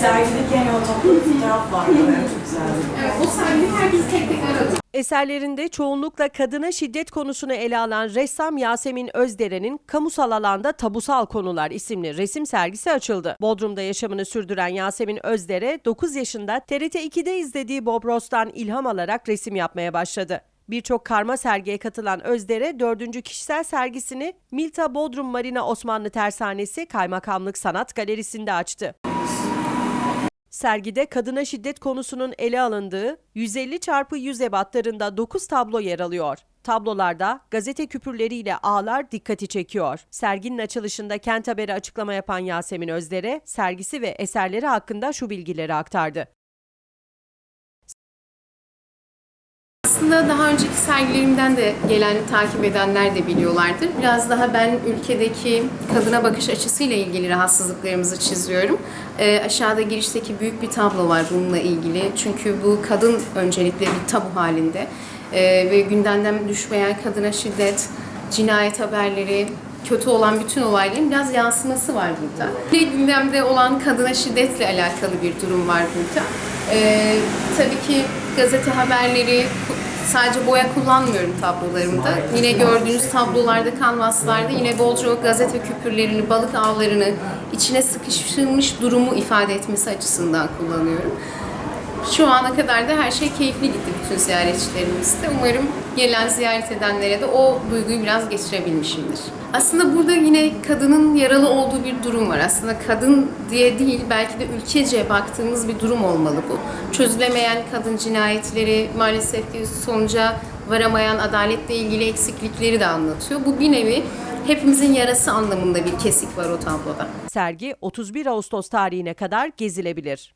sergideki hani o toplu fotoğraf. Evet, çok güzeldi. Evet, o sergide herkes tek tek aradı. Eserlerinde çoğunlukla kadına şiddet konusunu ele alan ressam Yasemin Özdere'nin Kamusal Alanda Tabusal Konular isimli resim sergisi açıldı. Bodrum'da yaşamını sürdüren Yasemin Özdere 9 yaşında TRT 2'de izlediği Bob Ross'tan ilham alarak resim yapmaya başladı. Birçok karma sergiye katılan Özdere, dördüncü kişisel sergisini Milta Bodrum Marina Osmanlı Tersanesi Kaymakamlık Sanat Galerisi'nde açtı. Sergide kadına şiddet konusunun ele alındığı 150 çarpı 100 ebatlarında 9 tablo yer alıyor. Tablolarda gazete küpürleriyle ağlar dikkati çekiyor. Serginin açılışında Kent Haber'e açıklama yapan Yasemin Özdere, sergisi ve eserleri hakkında şu bilgileri aktardı. Aslında daha önceki sergilerimden de gelen takip edenler de biliyorlardır. Biraz daha ben ülkedeki kadına bakış açısıyla ilgili rahatsızlıklarımızı çiziyorum. Ee, aşağıda girişteki büyük bir tablo var bununla ilgili. Çünkü bu kadın öncelikle bir tabu halinde. Ee, ve gündemden düşmeyen kadına şiddet, cinayet haberleri, kötü olan bütün olayların biraz yansıması var burada. Bir gündemde olan kadına şiddetle alakalı bir durum var burada. Ee, tabii ki gazete haberleri, sadece boya kullanmıyorum tablolarımda. Yine gördüğünüz tablolarda, kanvaslarda yine bolca o gazete küpürlerini, balık avlarını, içine sıkıştırılmış durumu ifade etmesi açısından kullanıyorum. Şu ana kadar da her şey keyifli gitti bütün ziyaretçilerimizde. Umarım gelen ziyaret edenlere de o duyguyu biraz geçirebilmişimdir. Aslında burada yine kadının yaralı olduğu bir durum var. Aslında kadın diye değil, belki de ülkece baktığımız bir durum olmalı bu. Çözülemeyen kadın cinayetleri, maalesef ki sonuca varamayan adaletle ilgili eksiklikleri de anlatıyor. Bu bir nevi hepimizin yarası anlamında bir kesik var o tabloda. Sergi 31 Ağustos tarihine kadar gezilebilir.